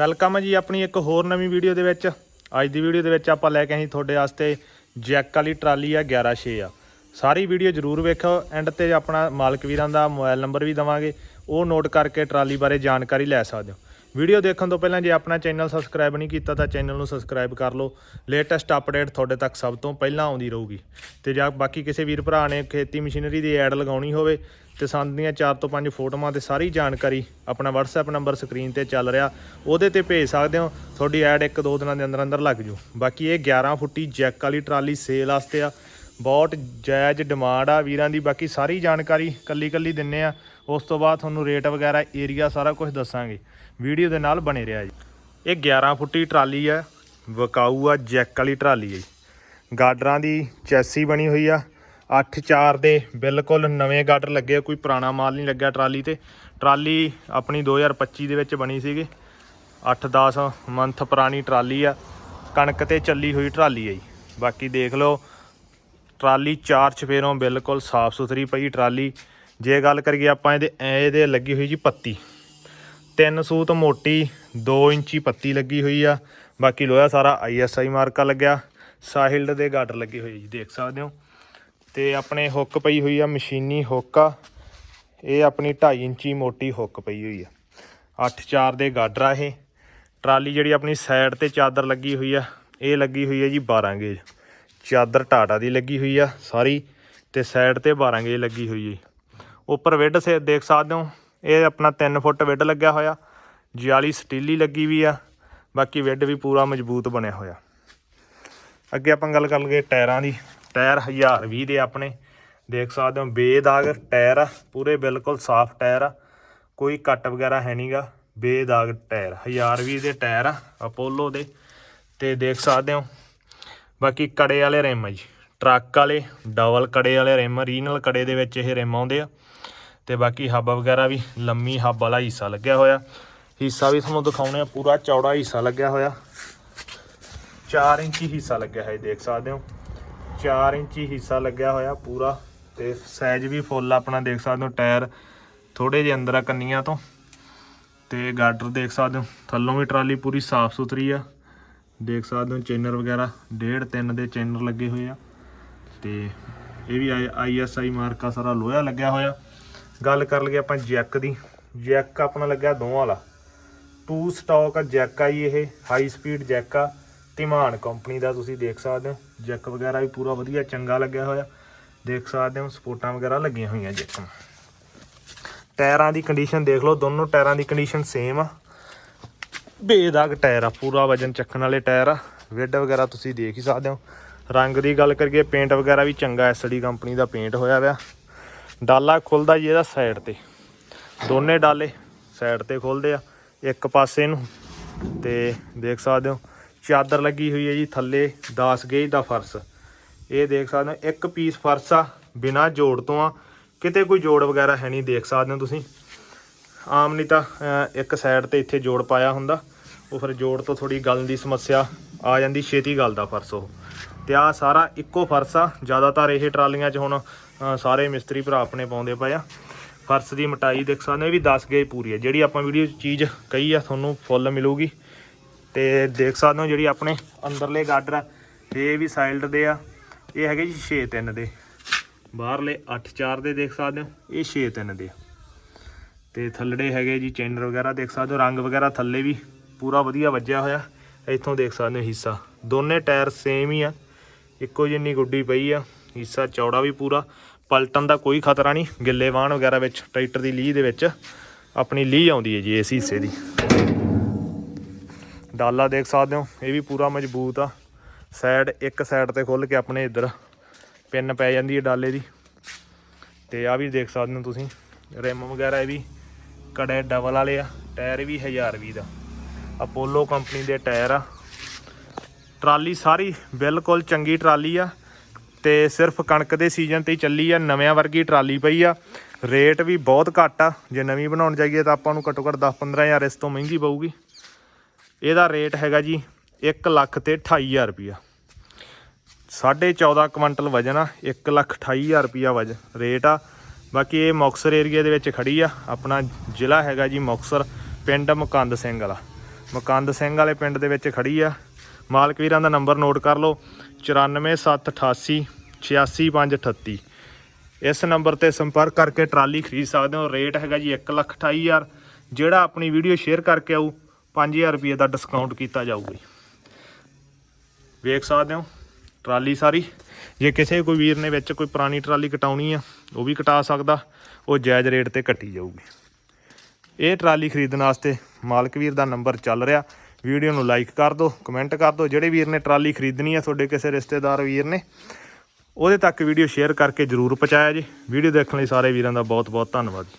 Welcome ਹੈ ਜੀ ਆਪਣੀ ਇੱਕ ਹੋਰ ਨਵੀਂ ਵੀਡੀਓ ਦੇ ਵਿੱਚ। ਅੱਜ ਦੀ ਵੀਡੀਓ ਦੇ ਵਿੱਚ ਆਪਾਂ ਲੈ ਕੇ ਆਏ ਤੁਹਾਡੇ ਵਾਸਤੇ ਜੈਕ ਵਾਲੀ ਟਰਾਲੀ ਆ 116 ਆ। ਸਾਰੀ ਵੀਡੀਓ ਜਰੂਰ ਵੇਖੋ ਐਂਡ ਤੇ ਆਪਣਾ ਮਾਲਕ ਵੀਰਾਂ ਦਾ ਮੋਬਾਈਲ ਨੰਬਰ ਵੀ ਦਵਾਂਗੇ। ਉਹ ਨੋਟ ਕਰਕੇ ਟਰਾਲੀ ਬਾਰੇ ਜਾਣਕਾਰੀ ਲੈ ਸਕਦੇ ਹੋ। ਵੀਡੀਓ ਦੇਖਣ ਤੋਂ ਪਹਿਲਾਂ ਜੇ ਆਪਣਾ ਚੈਨਲ ਸਬਸਕ੍ਰਾਈਬ ਨਹੀਂ ਕੀਤਾ ਤਾਂ ਚੈਨਲ ਨੂੰ ਸਬਸਕ੍ਰਾਈਬ ਕਰ ਲਓ। ਲੇਟੈਸਟ ਅਪਡੇਟ ਤੁਹਾਡੇ ਤੱਕ ਸਭ ਤੋਂ ਪਹਿਲਾਂ ਆਉਂਦੀ ਰਹੂਗੀ। ਤੇ ਜਾਂ ਬਾਕੀ ਕਿਸੇ ਵੀਰ ਭਰਾ ਨੇ ਖੇਤੀ ਮਸ਼ੀਨਰੀ ਦੀ ਐਡ ਲਗਾਉਣੀ ਹੋਵੇ ਤੇ ਸੰਦ ਦੀਆਂ 4 ਤੋਂ 5 ਫੋਟੋਆਂ ਤੇ ਸਾਰੀ ਜਾਣਕਾਰੀ ਆਪਣਾ WhatsApp ਨੰਬਰ ਸਕਰੀਨ ਤੇ ਚੱਲ ਰਿਹਾ, ਉਹਦੇ ਤੇ ਭੇਜ ਸਕਦੇ ਹੋ। ਤੁਹਾਡੀ ਐਡ ਇੱਕ ਦੋ ਦਿਨਾਂ ਦੇ ਅੰਦਰ ਅੰਦਰ ਲੱਗ ਜੂ। ਬਾਕੀ ਇਹ 11 ਫੁੱਟੀ ਜੈਕ ਵਾਲੀ ਟਰਾਲੀ ਸੇਲ ਵਾਸਤੇ ਆ। ਬਹੁਤ ਜਾਇਜ਼ ਡਿਮਾਂਡ ਆ। ਵੀਰਾਂ ਦੀ ਬਾਕੀ ਸਾਰੀ ਜਾਣਕਾਰੀ ਕੱਲੀ ਕੱਲੀ ਦਿੰਨੇ ਆ। ਉਸ ਤੋਂ ਬਾਅਦ ਤੁਹਾਨੂੰ ਰੇਟ ਵਗੈਰਾ ਏਰੀਆ ਸਾਰਾ ਕੁਝ ਦੱਸਾਂਗੇ। ਵੀਡੀਓ ਦੇ ਨਾਲ ਬਣੇ ਰਿਹਾ ਜੀ। ਇਹ 11 ਫੁੱਟੀ ਟਰਾਲੀ ਆ, ਵਕਾਊ ਆ, ਜੈਕ ਵਾਲੀ ਟਰਾਲੀ ਹੈ ਜੀ। ਗਾਡਰਾਂ ਦੀ ਚੈਸੀ ਬਣੀ ਹੋਈ ਆ। 8-4 ਦੇ ਬਿਲਕੁਲ ਨਵੇਂ ਗਾਡਰ ਲੱਗੇ ਕੋਈ ਪੁਰਾਣਾ ਮਾਲ ਨਹੀਂ ਲੱਗਿਆ ਟਰਾਲੀ ਤੇ। ਟਰਾਲੀ ਆਪਣੀ 2025 ਦੇ ਵਿੱਚ ਬਣੀ ਸੀਗੀ। 8-10 ਮੰਥ ਪੁਰਾਣੀ ਟਰਾਲੀ ਆ, ਕਣਕ ਤੇ ਚੱਲੀ ਹੋਈ ਟਰਾਲੀ ਆ ਜੀ। ਬਾਕੀ ਦੇਖ ਲਓ, ਟਰਾਲੀ ਚਾਰ ਚਫੇਰੋਂ ਬਿਲਕੁਲ ਸਾਫ਼ ਸੁਥਰੀ ਪਈ ਟਰਾਲੀ। ਜੇ ਗੱਲ ਕਰੀਏ ਆਪਾਂ ਇਹਦੇ ਇਹਦੇ ਲੱਗੀ ਹੋਈ ਜੀ ਪੱਤੀ। ਤਿੰਨ ਸੂਤ ਮੋਟੀ 2 ਇੰਚੀ ਪੱਤੀ ਲੱਗੀ ਹੋਈ ਆ। ਬਾਕੀ ਲੋਹਾ ਸਾਰਾ ਆਈਐਸਆਈ ਮਾਰਕਾ ਲੱਗਿਆ। ਸਾਹਿਲਡ ਦੇ ਗਾਡਰ ਲੱਗੇ ਹੋਏ ਜੀ, ਦੇਖ ਸਕਦੇ ਹੋ। ਤੇ ਆਪਣੇ ਹੁੱਕ ਪਈ ਹੋਈ ਆ, ਮਸ਼ੀਨੀ ਹੁੱਕ ਆ। ਇਹ ਆਪਣੀ 2.5 ਇੰਚੀ ਮੋਟੀ ਹੁੱਕ ਪਈ ਹੋਈ ਆ। 8-4 ਦੇ ਗਾਡਰ ਆ ਇਹ। ਟਰਾਲੀ ਜਿਹੜੀ ਆਪਣੀ ਸਾਈਡ ਤੇ ਚਾਦਰ ਲੱਗੀ ਹੋਈ ਆ, ਇਹ ਲੱਗੀ ਹੋਈ ਹੈ ਜੀ 12 ਗੇਜ। ਚਾਦਰ ਟਾਟਾ ਦੀ ਲੱਗੀ ਹੋਈ ਆ ਸਾਰੀ ਤੇ ਸਾਈਡ ਤੇ 12 ਗੇਜ ਲੱਗੀ ਹੋਈ ਹੈ ਉੱਪਰ ਵਿੱਡ ਸੇ ਦੇਖ ਸਕਦੇ ਹੋ। ਇਹ ਆਪਣਾ 3 ਫੁੱਟ ਵਿੱਡ ਲੱਗਿਆ ਹੋਇਆ। ਜਾਲੀ ਸਟੀਲੀ ਲੱਗੀ ਵੀ ਆ। ਬਾਕੀ ਵਿੱਡ ਵੀ ਪੂਰਾ ਮਜ਼ਬੂਤ ਬਣਿਆ ਹੋਇਆ। ਅੱਗੇ ਆਪਾਂ ਗੱਲ ਕਰ ਲਈਏ ਟਾਇਰਾਂ ਦੀ। ਟਾਇਰ 1020 ਦੇ ਆਪਣੇ। ਦੇਖ ਸਕਦੇ ਹੋ, ਬੇਦਾਗ ਟਾਇਰ ਆ। ਪੂਰੇ ਬਿਲਕੁਲ ਸਾਫ਼ ਟਾਇਰ ਆ। ਕੋਈ ਕੱਟ ਵਗੈਰਾ ਹੈ ਨਹੀਂਗਾ ਬੇਦਾਗ ਟਾਇਰ। 1020 ਦੇ ਟਾਇਰ ਆ, ਅਪੋਲੋ ਦੇ। ਤੇ ਦੇਖ ਸਕਦੇ ਹੋ, ਬਾਕੀ ਕੜੇ ਵਾਲੇ ਰਿਮ ਆ ਜੀ। ਟਰੱਕ ਵਾਲੇ, ਡਬਲ ਕੜੇ ਵਾਲੇ ਰਿਮ ਰੀਨਲ ਕੜੇ ਦੇ ਵਿੱਚ ਇਹ ਰਿਮ ਆਉਂਦੇ ਆ। ਤੇ ਬਾਕੀ ਹੱਬ ਵਗੈਰਾ ਵੀ ਲੰਮੀ ਹੱਬ ਵਾਲਾ ਹਿੱਸਾ ਲੱਗਿਆ ਹੋਇਆ। ਹਿੱਸਾ ਵੀ ਤੁਹਾਨੂੰ ਦਿਖਾਉਣੇ ਆ, ਪੂਰਾ ਚੌੜਾ ਹਿੱਸਾ ਲੱਗਿਆ ਹੋਇਆ। 4 ਇੰਚੀ ਹਿੱਸਾ ਲੱਗਿਆ ਹੈ ਦੇਖ ਸਕਦੇ ਹੋ। 4 ਇੰਚੀ ਹਿੱਸਾ ਲੱਗਿਆ ਹੋਇਆ ਪੂਰਾ ਤੇ ਸਾਈਜ਼ ਵੀ ਫੁੱਲ ਆਪਣਾ ਦੇਖ ਸਕਦੇ ਹੋ, ਟਾਇਰ ਥੋੜੇ ਜਿਹੇ ਅੰਦਰ ਆ ਕੰਨੀਆਂ ਤੋਂ। ਤੇ ਗਾਡਰ ਦੇਖ ਸਕਦੇ ਹੋ, ਥੱਲੋਂ ਵੀ ਟਰਾਲੀ ਪੂਰੀ ਸਾਫ਼ ਸੁਥਰੀ ਆ। ਦੇਖ ਸਕਦੇ ਹੋ, ਚੈਨਰ ਵਗੈਰਾ, ਡੇਢ ਤਿੰਨ ਦੇ ਚੈਨਰ ਲੱਗੇ ਹੋਏ ਆ। ਤੇ ਇਹ ਵੀ ਆਈਐਸਆਈ ਮਾਰਕਾ ਸਾਰਾ ਲੋਹਾ ਲੱਗਿਆ ਹੋਇਆ। ਗੱਲ ਕਰ ਲਈਏ ਆਪਾਂ ਜੈਕ ਦੀ। ਜੈਕ ਆਪਣਾ ਲੱਗਿਆ ਦੋਵਾਂ ਵਾਲਾ। ਟੂ ਸਟਾਕ ਆ, ਜੈਕ ਆ ਜੀ ਇਹ ਹਾਈ ਸਪੀਡ ਜੈਕ ਆ। ਧੀਮਾਨ ਕੰਪਨੀ ਦਾ ਤੁਸੀਂ ਦੇਖ ਸਕਦੇ ਹੋ। ਜੈਕ ਵਗੈਰਾ ਵੀ ਪੂਰਾ ਵਧੀਆ, ਚੰਗਾ ਲੱਗਿਆ ਹੋਇਆ। ਦੇਖ ਸਕਦੇ ਹੋ, ਸਪੋਰਟਾਂ ਵਗੈਰਾ ਲੱਗੀਆਂ ਹੋਈਆਂ ਜੈਕ ਨੂੰ। ਟਾਇਰਾਂ ਦੀ ਕੰਡੀਸ਼ਨ ਦੇਖ ਲਓ, ਦੋਨੋਂ ਟਾਇਰਾਂ ਦੀ ਕੰਡੀਸ਼ਨ ਸੇਮ ਆ। ਬੇਦਾਗ ਟਾਇਰ ਆ, ਪੂਰਾ ਵਜਨ ਚੱਕਣ ਵਾਲੇ ਟਾਇਰ ਆ। ਵਿੱਡ ਵਗੈਰਾ ਤੁਸੀਂ ਦੇਖ ਹੀ ਸਕਦੇ ਹੋ। ਰੰਗ ਦੀ ਗੱਲ ਕਰੀਏ ਪੇਂਟ ਵਗੈਰਾ ਵੀ ਚੰਗਾ ਐਸਡੀ ਕੰਪਨੀ ਦਾ ਪੇਂਟ ਹੋਇਆ ਹੋਇਆ ਡਾਲਾ ਖੁੱਲਦਾ ਜੀ ਇਹਦਾ ਸਾਈਡ ਤੇ। ਦੋਨੇ ਡਾਲੇ ਸਾਈਡ ਤੇ ਖੁੱਲਦੇ ਆ, ਇੱਕ ਪਾਸੇ ਨੂੰ। ਤੇ ਦੇਖ ਸਕਦੇ ਹੋ, ਚਾਦਰ ਲੱਗੀ ਹੋਈ ਹੈ ਜੀ, ਥੱਲੇ 10 ਗੇਜ ਦਾ ਫਰਸ਼। ਇਹ ਦੇਖ ਸਕਦੇ ਹੋ, ਇੱਕ ਪੀਸ ਫਰਸ਼ ਆ, ਬਿਨਾ ਜੋੜ ਤੋਂ ਆ। ਕਿਤੇ ਕੋਈ ਜੋੜ ਵਗੈਰਾ ਹੈ ਨਹੀਂ, ਦੇਖ ਸਕਦੇ ਹੋ ਤੁਸੀਂ। ਆਮ ਨਹੀਂ ਤਾਂ ਇੱਕ ਸਾਈਡ ਤੇ ਇੱਥੇ ਜੋੜ ਪਾਇਆ ਹੁੰਦਾ। ਉਹ ਫਿਰ ਜੋੜ ਤੋਂ ਥੋੜੀ ਗਲਣ ਦੀ ਸਮੱਸਿਆ ਆ ਜਾਂਦੀ, ਛੇਤੀ ਗਲਦਾ ਫਰਸ਼ ਉਹ। ਤੇ ਆ ਸਾਰਾ ਇੱਕੋ ਫਰਸ਼ ਆ, ਜ਼ਿਆਦਾਤਰ ਇਹ ਟਰਾਲੀਆਂ 'ਚ ਹੁਣ ਸਾਰੇ ਮਿਸਤਰੀ ਭਰਾ ਆਪਣੇ ਪਾਉਂਦੇ ਪਏ ਆ। ਫਰਸ਼ ਦੀ ਮਟਾਈ ਦੇਖ ਸਕਦੇ ਹੋ, ਇਹ ਵੀ 10 ਗੇਜ ਪੂਰੀ ਹੈ ਜਿਹੜੀ ਆਪਾਂ ਵੀਡੀਓ ਚੀਜ਼ ਕਹੀ ਆ, ਤੁਹਾਨੂੰ ਫੁੱਲ ਮਿਲੂਗੀ। ਤੇ ਦੇਖ ਸਕਦੇ ਹੋ ਜਿਹੜੀ ਆਪਣੇ ਅੰਦਰਲੇ ਗਾਡਰ ਆ, ਇਹ ਵੀ ਸਾਈਲਡ ਦੇ ਆ। ਇਹ ਹੈਗੇ ਜੀ 6 3 ਦੇ। ਬਾਹਰਲੇ 8 4 ਦੇ ਦੇਖ ਸਕਦੇ ਹੋ, ਇਹ 6 3 ਦੇ ਆ। ਤੇ ਥੱਲੜੇ ਹੈਗੇ ਜੀ ਚੈਨਰ ਵਗੈਰਾ ਦੇਖ ਸਕਦੇ ਹੋ, ਰੰਗ ਵਗੈਰਾ ਥੱਲੇ ਵੀ ਪੂਰਾ ਵਧੀਆ ਵੱਜਿਆ ਹੋਇਆ। ਇੱਥੋਂ ਦੇਖ ਸਕਦੇ ਹੋ ਹਿੱਸਾ। ਦੋਨੇ ਟਾਇਰ ਸੇਮ ਹੀ ਆ। ਇੱਕੋ ਜਿੰਨੀ ਗੁੱਡੀ ਪਈ ਆ, ਹਿੱਸਾ ਚੌੜਾ ਵੀ ਪੂਰਾ। ਪਲਟਣ ਦਾ ਕੋਈ ਖਤਰਾ ਨਹੀਂ। ਗਿੱਲੇ ਵਾਹਣ ਵਗੈਰਾ ਵਿੱਚ, ਟਰੈਕਟਰ ਦੀ ਲੀਹ ਦੇ ਵਿੱਚ ਆਪਣੀ ਲੀਹ ਆਉਂਦੀ ਹੈ ਜੀ ਇਸ ਹਿੱਸੇ ਦੀ। ਡਾਲਾ ਦੇਖ ਸਕਦੇ ਹੋ, ਇਹ ਵੀ ਪੂਰਾ ਮਜ਼ਬੂਤ ਆ। ਸਾਈਡ, ਇੱਕ ਸਾਈਡ ਤੇ ਖੁੱਲ ਕੇ ਆਪਣੇ ਇੱਧਰ ਪਿੰਨ ਪੈ ਜਾਂਦੀ ਹੈ ਡਾਲੇ ਦੀ। ਤੇ ਆ ਵੀ ਦੇਖ ਸਕਦੇ ਹੋ ਤੁਸੀਂ, ਰਿਮ ਵਗੈਰਾ ਇਹ ਵੀ ਕੜੇ ਡਬਲ ਵਾਲੇ ਆ, ਟਾਇਰ ਵੀ 1020 ਦਾ। ਅਪੋਲੋ ਕੰਪਨੀ ਦੇ ਟਾਇਰ ਆ। ਟਰਾਲੀ ਸਾਰੀ ਬਿਲਕੁਲ ਚੰਗੀ ਟਰਾਲੀ ਆ ਤੇ ਸਿਰਫ ਕਣਕ ਦੇ ਸੀਜ਼ਨ ਤੇ ਹੀ ਚੱਲੀ ਆ, ਨਵਿਆਂ ਵਰਗੀ ਟਰਾਲੀ ਪਈ ਆ। ਰੇਟ ਵੀ ਬਹੁਤ ਘੱਟ ਆ। ਜੇ ਨਵੀਂ ਬਣਾਉਣ ਜਾਈਏ ਤਾਂ ਆਪਾਂ ਨੂੰ ਘੱਟੋ ਘੱਟ 10-15000 ਇਸ ਤੋਂ ਮਹਿੰਗੀ ਪਊਗੀ। ਇਹਦਾ ਰੇਟ ਹੈਗਾ ਜੀ 1 ਲੱਖ ਤੇ 28000 ਰੁਪਿਆ 14.5 ਕੁਇੰਟਲ ਵਜਨ ਆ 1 ਲੱਖ 28000 ਰੁਪਿਆ ਵਜਨ ਰੇਟ ਆ। ਬਾਕੀ ਇਹ ਮੁਕਤਸਰ ਏਰੀਆ ਦੇ ਵਿੱਚ ਖੜੀ ਆ। ਆਪਣਾ ਜ਼ਿਲ੍ਹਾ ਹੈਗਾ ਜੀ ਮੁਕਤਸਰ, ਪਿੰਡ ਮੁਕੰਦ ਸਿੰਘ ਵਾਲਾ। ਮਕੰਦ ਸਿੰਘ ਵਾਲੇ ਪਿੰਡ ਦੇ ਵਿੱਚ ਖੜੀ ਆ। ਮਾਲਕ ਵੀਰਾਂ ਦਾ ਨੰਬਰ ਨੋਟ ਕਰ ਲਓ 94788 86538 ਇਸ ਨੰਬਰ ਤੇ ਸੰਪਰਕ ਕਰਕੇ ਟਰਾਲੀ ਖਰੀਦ ਸਕਦੇ ਹੋ, ਰੇਟ ਹੈਗਾ ਜੀ 128000 ਜਿਹੜਾ ਆਪਣੀ ਵੀਡੀਓ ਸ਼ੇਅਰ ਕਰਕੇ ਆਊ 5000 ਰੁਪਏ ਦਾ ਡਿਸਕਾਊਂਟ ਕੀਤਾ ਜਾਊਗਾ ਵੇਖ ਸਕਦੇ ਹੋ, ਟਰਾਲੀ ਸਾਰੀ। ਜੇ ਕਿਸੇ ਕੋਈ ਵੀਰ ਨੇ ਵਿੱਚ ਕੋਈ ਪੁਰਾਣੀ ਟਰਾਲੀ ਕਟਾਉਣੀ ਆ, ਉਹ ਵੀ ਕਟਾ ਸਕਦਾ, ਉਹ ਜਾਇਜ਼ ਰੇਟ ਤੇ ਕੱਟੀ ਜਾਊਗੀ। ਇਹ ਟਰਾਲੀ ਖਰੀਦਣ ਵਾਸਤੇ ਮਾਲਕ ਵੀਰ ਦਾ ਨੰਬਰ ਚੱਲ ਰਿਹਾ ਵੀਡੀਓ ਨੂੰ ਲਾਈਕ ਕਰ ਦਿਓ ਕਮੈਂਟ ਕਰ ਦਿਓ, ਜਿਹੜੇ ਵੀਰ ਨੇ ਟਰਾਲੀ ਖਰੀਦਣੀ ਆ ਤੁਹਾਡੇ ਕਿਸੇ ਰਿਸ਼ਤੇਦਾਰ ਵੀਰ ਨੇ, ਉਹਦੇ ਤੱਕ ਵੀਡੀਓ ਸ਼ੇਅਰ ਕਰਕੇ ਜਰੂਰ ਪਹੁੰਚਾਇਆ ਜੀ। ਵੀਡੀਓ ਦੇਖਣ ਲਈ ਸਾਰੇ ਵੀਰਾਂ ਦਾ ਬਹੁਤ ਬਹੁਤ ਧੰਨਵਾਦ ਜੀ।